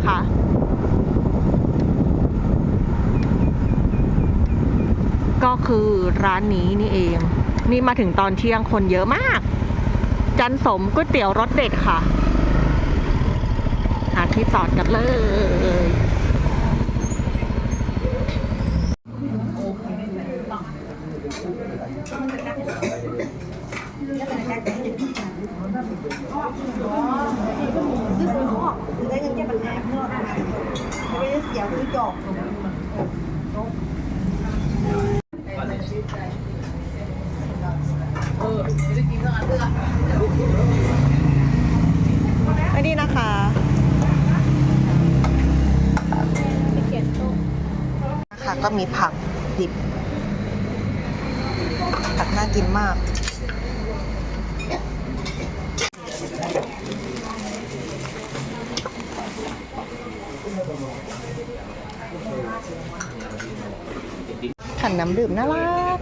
นะคะก็คือร้านนี้นี่เอง นี่มาถึงตอนเที่ยงคนเยอะมาก จันสมก๋วยเตี๋ยวรสเด็ดค่ะ หาที่จอดกันเลย ได้เงินแก้ปัญหาเพื่อนไม่ได้เสียคือจบ อันนี้นะคะ ค่ะ ก็มีผักดิบ ผักน่ากินมากขันน้ำดื่มน่ารัก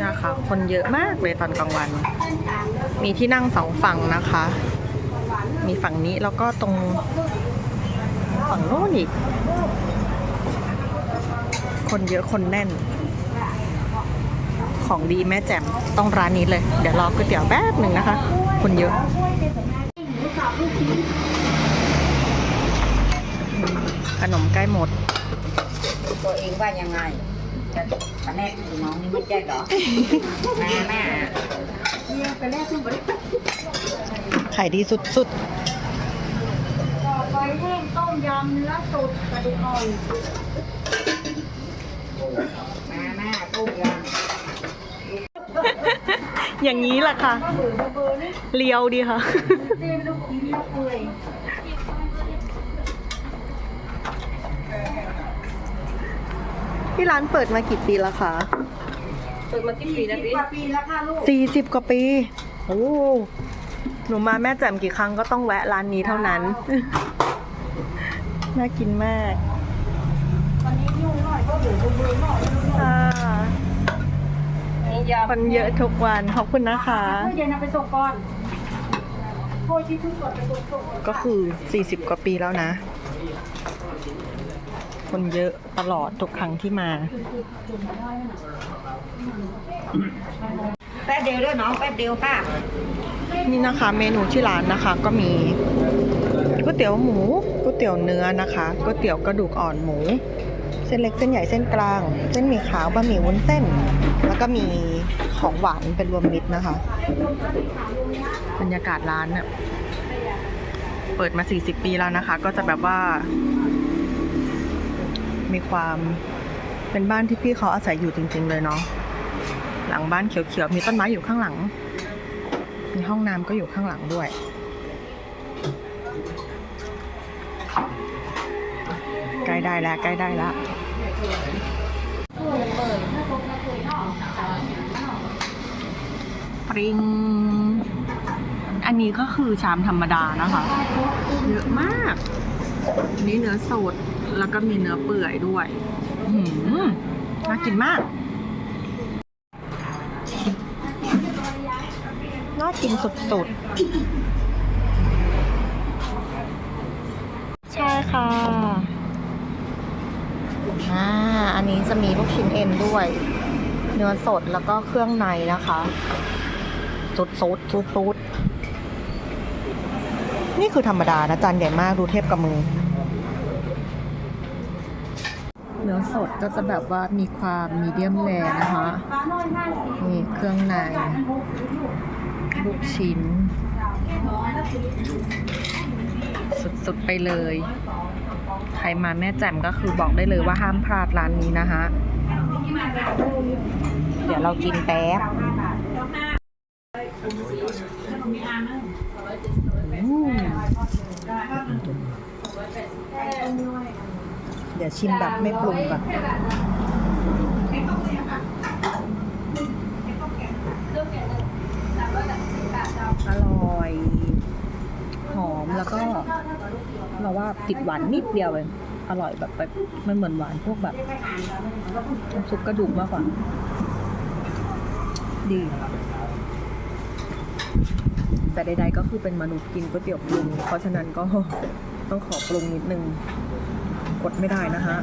นี่ะคะ คนเยอะมากเลยตอนกลางวัน มีที่นั่งสองฝั่งนะคะ มีฝั่งนี้แล้วก็ตรงฝั่งโน้นอีก คนเยอะคนแน่น ของดีแม่แจ่มต้องร้านนี้เลย เดี๋ยวรอก๋วยเตี๋ยวแป๊บหนึ่งนะคะ คนเยอะขนมใกล้หมด ตัวเองว่ายังไงจะตอนแรกน้องนี่ไม่ใช่เหรอแม่แม่ ขายดีสุดไฟแห้งต้มยำเนื้อสดกระดูกอ่อนแม่แม่ต้มยๆอย่างนี้แหละค่ะำเบอร์เบอร์นี่เลียวดีค่ะ เต้นลูกชิ้นลูกเปื่อยที่ร้านเปิดมากี่ปีแล้วคะเปิดมากี่ปีแล้วพี่ปีแล้วค่ะลูกสี่สิบกว่าปี โอ้ห นูมาแม่แจ่มกี่ครั้งก็ต้องแวะร้านนี้เท่านั้น น่ากินมากตอนนี้ยุ่งหน่อยก็เหลือเบอร์หน่อยค่ะนี่ยำคนเยอะทุกวันขอบคุณนะคะ เย็นเอาไปส่งก่อนโทษที่เพิ่งกดไปกดส่งก็คือ 40 กว่าปีแล้วนะ คนเยอะตลอดทุกครั้งที่มาแป๊บเดียวด้วยน้องแป๊บเดียวค่ะ นี่นะคะเมนูที่ร้านนะคะก็มีก๋วยเตี๋ยวหมูก๋วยเตี๋ยวเนื้อนะคะก๋วยเตี๋ยวกระดูกอ่อนหมู เส้นเล็กเส้นใหญ่เส้นกลาง เส้นหมี่ขาวบะหมี่วุ้นเส้น แล้วก็มีของหวานเป็นรวมมิตรนะคะ บรรยากาศร้านเนี่ยเปิดมา 40 ปีแล้วนะคะ ก็จะแบบว่า มีความเป็นบ้านที่พี่เขาอาศัยอยู่จริง ๆ เลยเนาะหลังบ้านเขียวๆมีต้นไม้อยู่ข้างหลัง มีห้องน้ำก็อยู่ข้างหลังด้วย ใกล้ได้แล้วใกล้ได้แล้วปริง อันนี้ก็คือชามธรรมดานะคะ เยอะมาก นี่เนื้อสด แล้วก็มีเนื้อเปื่อยด้วยอื้อหือน่ากินมาก น่า กินสุดๆ ใช่ค่ะ อ่า อันนี้จะมีลูกชิ้นเอ็นด้วย เนื้อสดแล้วก็เครื่องในนะคะซุดซุดซุดซุดนี่คือธรรมดานะจานใหญ่มากดูเทียบกับมือ เนื้อสดก็จะแบบว่ามีความมีเดียมแรนะคะ นี่เครื่องใน ลูกชิ้นสุดๆไปเลย ใครมาแม่แจ่มก็คือบอกได้เลยว่าห้ามพลาดร้านนี้นะคะ เดี๋ยวเรากินแป๊บเดี๋ยวชิมแบบไม่ปรุงก่อน อร่อย หอมแล้วก็ เราว่าติดหวานนิดเดียวเองอร่อยแบบแบบมันเหมือนหวานพวกแบบน้ำซุปกระดูกมากกว่า ดี แต่ใดๆก็คือเป็นมนุษย์กินก๋วยเตี๋ยวปรุง เพราะฉะนั้นก็ต้องขอปรุงนิดนึง กดไม่ได้นะฮะ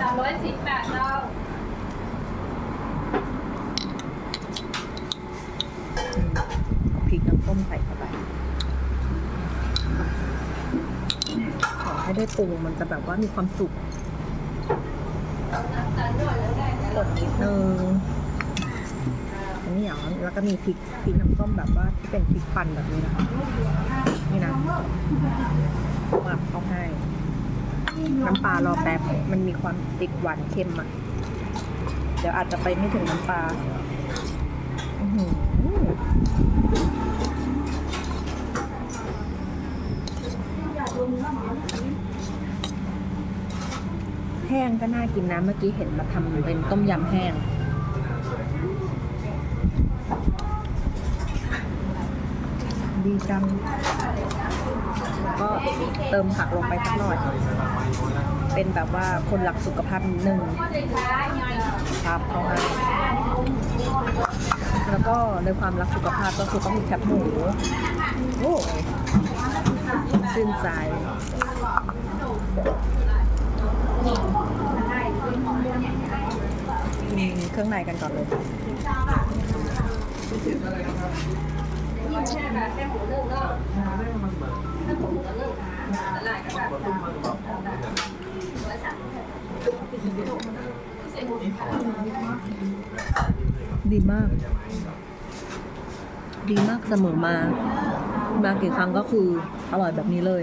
สามร้อยสิบแปดเจ้าพริกน้ำส้มใส่เข้าไป ขอให้ได้ปรุงมันจะแบบว่ามีความสุขกดนิดนึงอันนี้เหรอแล้วก็มีพริกพริกน้ำส้มแบบว่าที่เป็นพริกปั่นแบบนี้นะคะนี่นะมาเอาให้น้ำปลารอแป๊บมันมีความติดหวานเค็มอะเดี๋ยวอาจจะไปไม่ถึงน้ำปลาอือหือ แห้งก็น่ากินนะ เมื่อกี้เห็นมาทำเป็นต้มยำแห้ง ดีจังก็เติมผักลงไปสักหน่อย เป็นแบบว่าคนรักสุขภาพนิดนึงครับเขาให้แล้วก็ในความรักสุขภาพก็คือต้องมีแคบหมูโอ้ชื่นใจ กินเครื่องในกันก่อนเลยดีมาก ดีมากเสมอมา มากี่ครั้งก็คืออร่อยแบบนี้เลย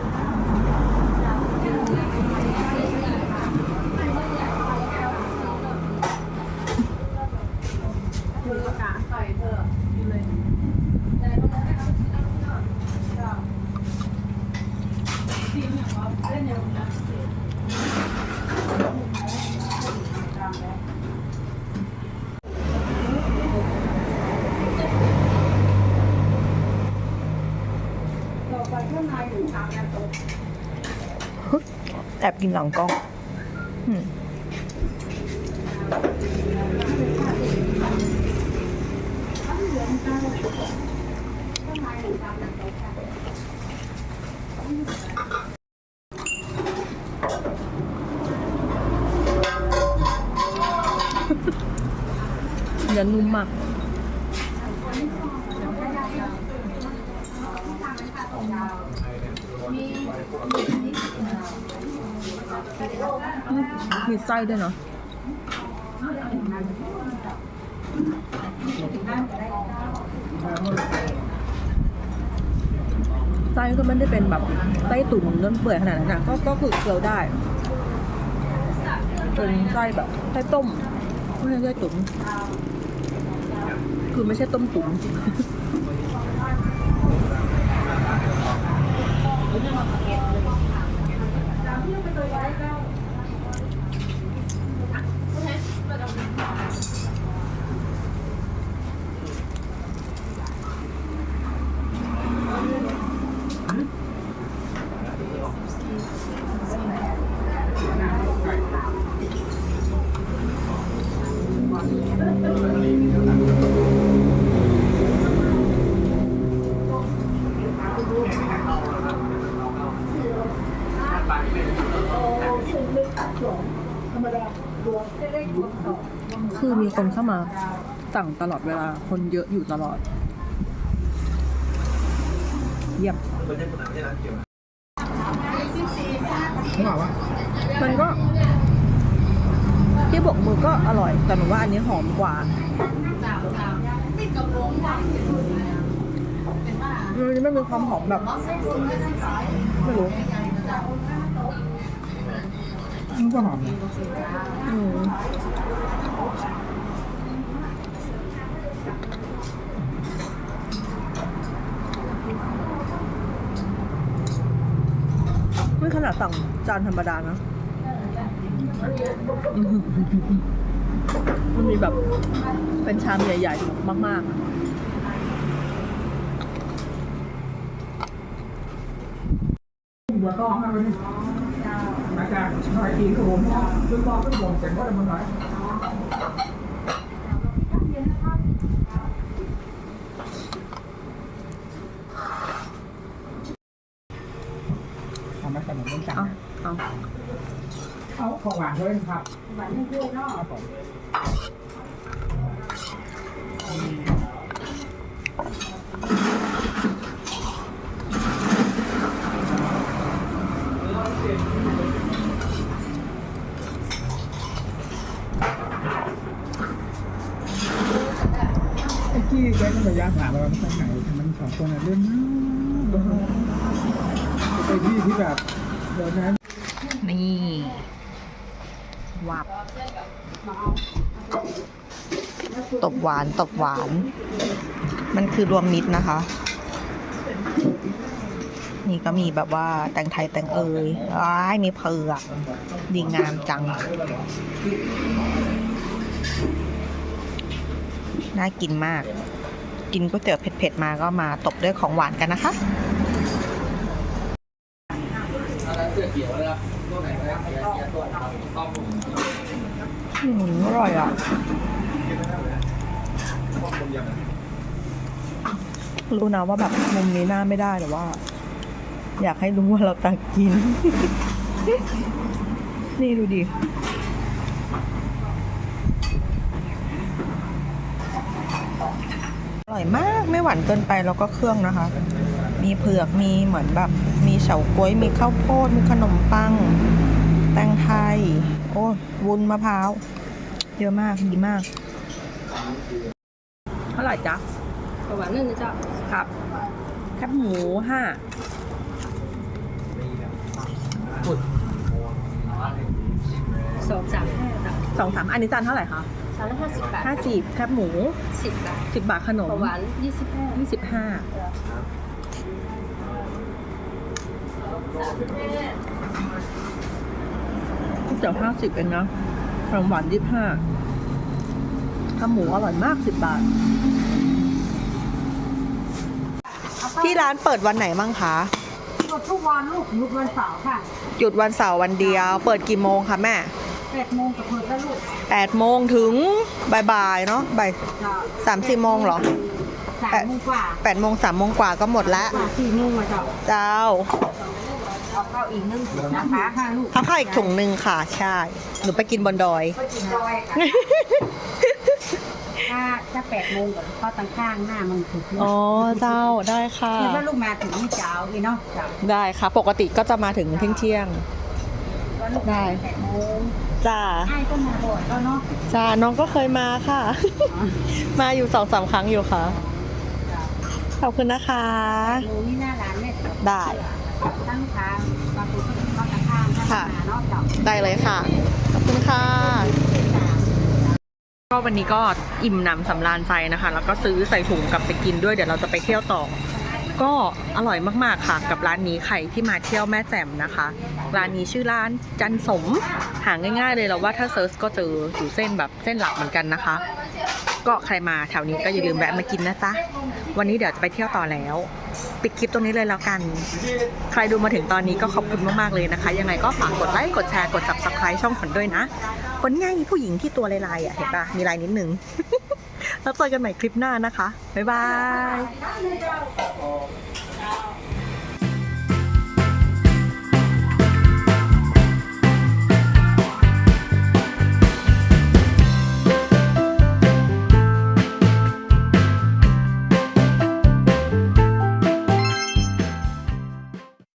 แอบกินหลังกล้องอืมเนื้อนุ่มมาก มีไส้ด้วยเนาะไส้ก็ไม่ได้เป็นแบบไส้ตุ๋นจนเปื่อยขนาดนั้นนะก็ก็คือเคี้ยวได้ เป็นไส้แบบไส้ต้มไม่ใช่ไส้ตุ๋นคือไม่ใช่ต้มตุ๋น คือมีคนเข้ามาสั่งตลอดเวลา คนเยอะอยู่ตลอด เยี่ยมมึงบอกว่ามันก็ ที่บกมือก็อร่อยแต่หนูว่าอันนี้หอมกว่าอันนี้มันมีความหอมแบบไม่รู้มึงก็หอมนะอืมไม่ขนาดสั่งจานธรรมดานะอื มมันมีแบบเป็นชามใหญ่ๆ มากๆอะหัวต้องมาเลยหอยกินกับผมซึ่งตอนซึ่งผมเสร็จก็จะมันหน่อยทำไหมขนมเส้นจันทเอาร์ เอาเอาของหวานด้วยครับ หวานไม่ด้วยเนาะครับผมไอ้กี้แกก็ระยะถามว่ามันไปไหนมันสองคนอะเล่นไปที่ที่แบบเดินนั้นนี่ วับตบหวานตบหวาน มันคือรวมมิตรนะคะ นี่ก็มีแบบว่าแต่งไทยแต่งเอยอ้ายมีเผือกดีงามจัง น่ากินมาก กินก๋วยเตี๋ยวเผ็ดๆมาก็มาตบด้วยของหวานกันนะคะ อืมอร่อยอะรู้นะว่าแบบมุมนี้หน้าไม่ได้แต่ว่า อยากให้รู้ว่าเราตักกิน นี่ดูดิอร่อยมากไม่หวานเกินไปแล้วก็เครื่องนะคะ มีเผือกมีเหมือนแบบมี เฉาก๊วยมีข้าวโพดมีขนมปัง แตงไทย โอ้วุ้นมะพร้าว เยอะมากดีมากเท่าไหร่จ๊ะหวานนึ่งนะเจ้าครับแคบหมูห้าสองสามห้าเจ้าสองสามอันนี้จานเท่าไหร่คะสามร้อยห้าสิบบาทห้าสิบแคบหมูสิบบาทสิบบาทขนมหวานยี่สิบห้ายี่สิบห้า ก๋วยเตี๋ยวห้าสิบเองนะขนมหวานยี่สิบห้าแคบหมูอร่อยมากสิบบาท ที่ร้านเปิดวันไหนบ้างคะหมดทุกวันลูกหยุดวันเสาร์ค่ะ หยุดวันเสาร์วันเดียว เปิดกี่โมงคะแม่แปดโมงกับเปิดแล้วลูกแปดโมงถึงบ่ายๆเนาะบ่ายจะสามสี่โมงเหรอสามโมงกว่าแปดโมงสามโมงกว่าก็หมดแล้วกว่าสี่โมงมาเจ้าเจ้า เอาเข้าอีกนึ่งถุงนะคะค่ะลูกเอาข้าวอีกถุงหนึ่งค่ะ ใช่ หนูไปกินบนดอย ก็กินดอยค่ะถ้าถ้าแปดโมงกับข้าวตังข้างหน้ามันถูกอ๋อ เจ้า ได้ค่ะ คิดว่าลูกมาถึงนี่เจ้าอีเนาะเจ้าได้ค่ะ ปกติก็จะมาถึงเที่ยงเที่ยงว่าลูกได้แปดโมงๆจ้าไอ้ก็มาบ่อยก็เนาะจ้า น้องก็เคยมาค่ะ มาอยู่สองสามครั้งอยู่ค่ะ ขอบคุณนะคะ โมงนี่หน้าร้านเนี่ย ได้ ตั้งทางบางคนก็ข้าวตังข้างข้างหน้าเนาะได้เลยค่ะ ขอบคุณค่ะ ก็วันนี้ก็อิ่มหนำสำราญใจนะคะ แล้วก็ซื้อใส่ถุงกลับไปกินด้วยเดี๋ยวเราจะไปเที่ยวต่อ ก็อร่อยมากๆค่ะ กับร้านนี้ใครที่มาเที่ยวแม่แจ่มนะคะ ร้านนี้ชื่อร้านจันสม หาง่าย ๆ เลยเราว่าถ้าเซิร์ชก็เจออยู่เส้นแบบเส้นหลักเหมือนกันนะคะ ก็ใครมาแถวนี้ก็อย่าลืมแวะมากินนะจ๊ะ วันนี้เดี๋ยวจะไปเที่ยวต่อแล้ว ปิดคลิปตรงนี้เลยแล้วกัน ใครดูมาถึงตอนนี้ก็ขอบคุณมากๆเลยนะคะ ยังไงก็ฝากกดไลค์ กดแชร์ กด subscribe ช่องขนด้วยนะคนง่ายผู้หญิงที่ตัวลายๆอะเห็นปะมีลายนิดนึง แล้วเจอกันใหม่คลิปหน้านะคะ บ๊ายบาย